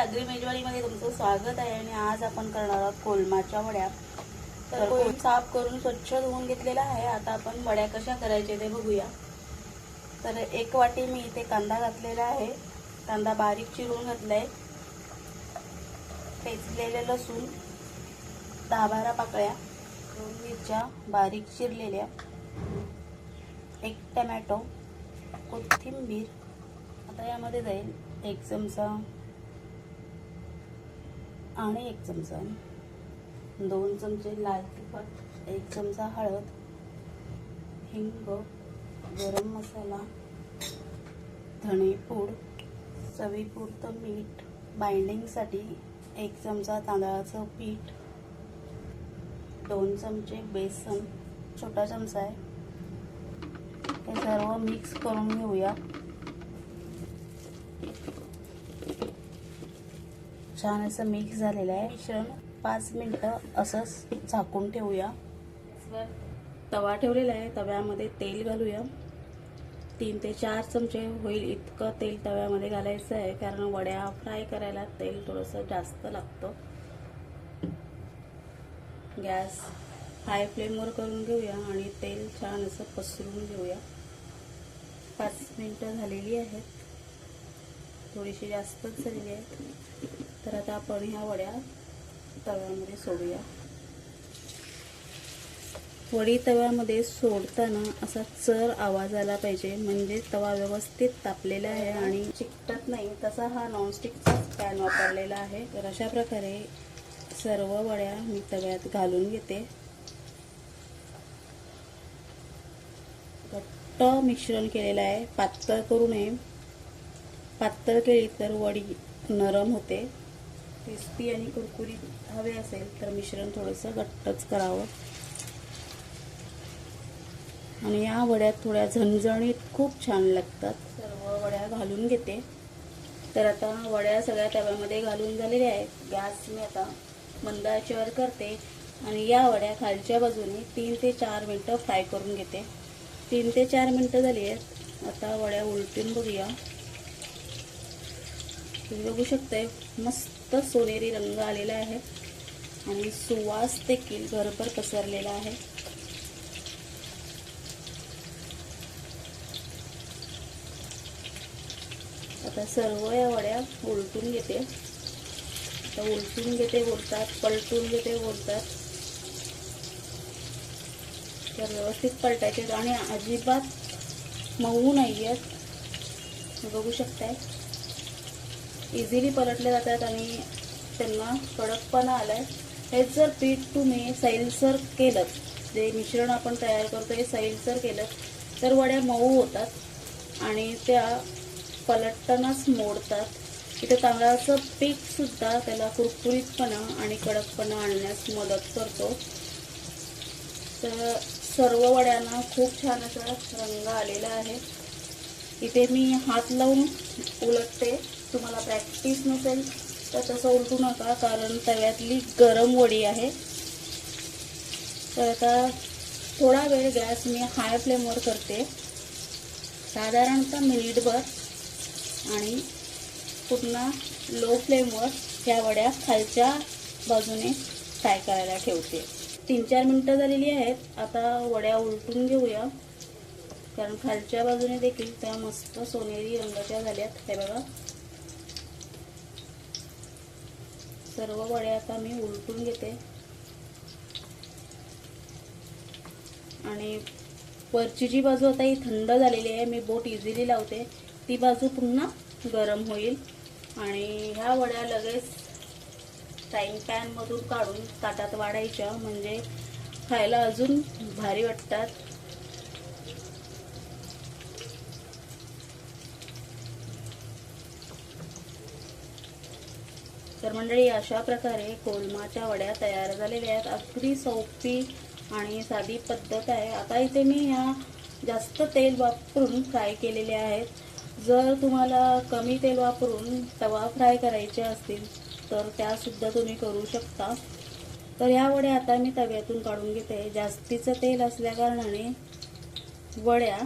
आगरी मेजवानीमध्ये तुमचं स्वागत आहे आणि आज आपण करणार आहोत कोलमाच्या वड्या. तर कोलम साफ करून स्वच्छ धुवून घेतलेला आहे. आता आपण वड्या कशा करायचे ते बघूया. तर एक वाटी मी इथे कांदा घातलेला आहे. कांदा बारीक चिरून घातलाय. पेचलेले लसूण दहा बारा पाकळ्या दोन मिरच्या बारीक चिरलेल्या एक टमॅटो कोथिंबीर. आता यामध्ये जाईल एक चमचा आणि एक चमचा. दोन चमचे लाल तिखट एक चमचा हळद हिंग गरम मसाला धणेपूड चवीपुरतं मीठ. बाइंडिंगसाठी एक चमचा तांदळाचं पीठ दोन चमचे बेसन छोटा चमचा आहे. हे सर्व मिक्स करून घेऊया. छान असं मिक्स झालेलं आहे. मिश्रण पाच मिनटं असंच झाकून ठेवूया. तवा ठेवलेला आहे. तव्यामध्ये तेल घालूया. तीन ते चार चमचे होईल इतकं तेल तव्यामध्ये घालायचं आहे. कारण वड्या फ्राय करायला तेल थोडंसं जास्त लागतं. गॅस हाय फ्लेमवर करून घेऊया आणि तेल छान असं पसरून घेऊया. पाच मिनटं झालेली आहेत. थोडीशी जास्तच झालेली आहेत. तर आता आपण ह्या वड्या तव्यामध्ये सोडूया. वडी तव्यामध्ये सोडताना असा चर आवाज आला पाहिजे म्हणजे तवा व्यवस्थित तापलेला आहे आणि चिकटत नाही तसा हा नॉनस्टिकचा पॅन वापरलेला आहे. तर अशा प्रकारे सर्व वड्या मी तव्यात घालून घेते. घट्ट मिश्रण केलेलं आहे. पातळ करू नये. पातळ केली तर वडी नरम होते. क्रिस्पी आणि कुरकुरीत हवे असेल तर मिश्रण थोडंसं घट्टच करावं. आणि या वड्या थोड्या झणझणीत खूप छान लागतात. सर्व वड्या घालून घेते. तर आता वड्या सगळ्या तव्यामध्ये घालून झालेल्या आहेत. गॅस मी आता मंद आचेवर करते आणि या वड्या खालच्या बाजूने तीन ते चार मिनटं फ्राय करून घेते. तीन ते चार मिनटं झाली आहेत. आता वड्या उलटून बघूया. तुम्ही बघू शकताय मस्त सोनेरी रंग आलेला आहे. आणि सुवास देखील घरभर पसरलेला आहे. आता सर्व या वड्या उलटून घेते. आता उलटून घेते बोलतात पलटून घेते बोलतात. तर व्यवस्थित पलटायचे आणि अजिबात मऊ नाही आहेत बघू शकताय. इझिली पलटले जातात आणि त्यांना कडकपणा आलाय. हेच जर पीठ तुम्ही सैलसर केलं जे मिश्रण आपण तयार करतो हे सैलसर केलं तर वड्या मऊ होतात आणि त्या पलटतानाच मोडतात. इथे तांदळाचं पीठसुद्धा त्याला कुरकुरीतपणा आणि कडकपणा आणण्यास मदत करतो. तर सर्व वड्यांना खूप छान असा रंग आलेला आहे इथे मी हात लावून उलटते. प्रॅक्टिस नसेल तर तसं उलटू नका कारण तव्यातली गरम वडी आहे. तर आता थोडा वेळ गॅस मी हाय फ्लेमवर करते. साधारणतः मिनिटभर आणि पुन्हा लो फ्लेमवर ह्या वड्या खालच्या बाजूने फ्राय करायला ठेवते. तीन चार मिनटं झालेली आहेत आता वड्या उलटून घेऊया. कारण खालच्या बाजूने देखील त्या मस्त सोनेरी रंगाच्या झाल्यात. हे बघा. सर्व वड्या आता मी उलटून घेते. आणि वरची जी बाजू आता ही थंड झालेली आहे मी बोट इझिली लावते. ती बाजू पुन्हा गरम होईल. आणि ह्या वड्या लगेच फ्राईंग पॅनमधून काढून ताटात वाढायच्या. म्हणजे खायला अजून भारी वाटतात. तर मंडळी अशा प्रकारे कोलमाच्या वड्या तयार झालेल्या आहेत. अगदी सोपी आणि साधी पद्धत आहे. आता इथे मी ह्या जास्त तेल वापरून फ्राय केलेले आहेत. जर तुम्हाला कमी तेल वापरून तवा फ्राय करायचे असतील तर त्यासुद्धा तुम्ही करू शकता. तर ह्या वड्या आता मी तव्यातून काढून घेते. जास्तीचं तेल असल्याकारणाने वड्या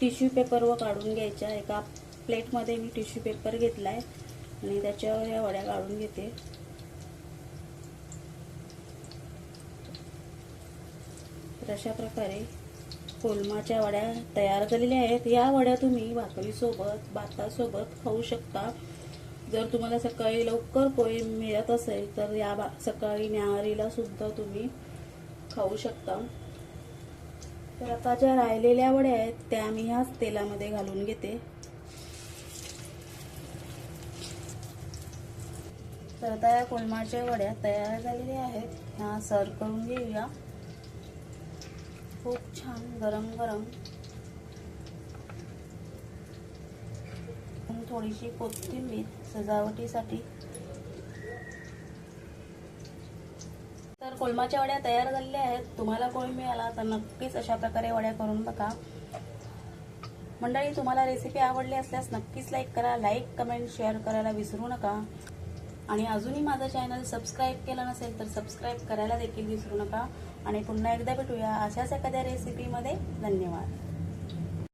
टिश्यू पेपरवर काढून घ्यायच्या. एका प्लेटमध्ये मी टिश्यू पेपर घेतला आहे आणि त्याच्यावर या वड्या काढून घेते. तर अशा प्रकारे कोलमाच्या वड्या तयार झालेल्या आहेत. या वड्या तुम्ही भाकरीसोबत भातासोबत खाऊ शकता. जर तुम्हाला सकाळी लवकर पोहे मिळत असेल तर या बा सकाळी न्याहारीला सुद्धा तुम्ही खाऊ शकता. तर आता ज्या राहिलेल्या वड्या आहेत त्या मी ह्याच तेलामध्ये घालून घेते. तर आता या कोलमाच्या वड्या तयार झालेल्या आहेत. ह्या सर्व करून घेऊया. खूप छान गरम गरम. थोडीशी कोथिंबीर सजावटीसाठी. तर कोलमाच्या वड्या तयार झालेल्या आहेत. तुम्हाला कोळी मिळाला तर नक्कीच अशा प्रकारे वड्या करून बघा. मंडळी तुम्हाला रेसिपी आवडली असल्यास नक्कीच लाईक करा. लाईक कमेंट शेअर करायला विसरू नका. आणि अजूनही माझं चॅनल सबस्क्राईब केलं नसेल तर सबस्क्राईब करायला देखील विसरू नका. आणि पुन्हा एकदा भेटूया अशाच एखाद्या रेसिपीमध्ये धन्यवाद.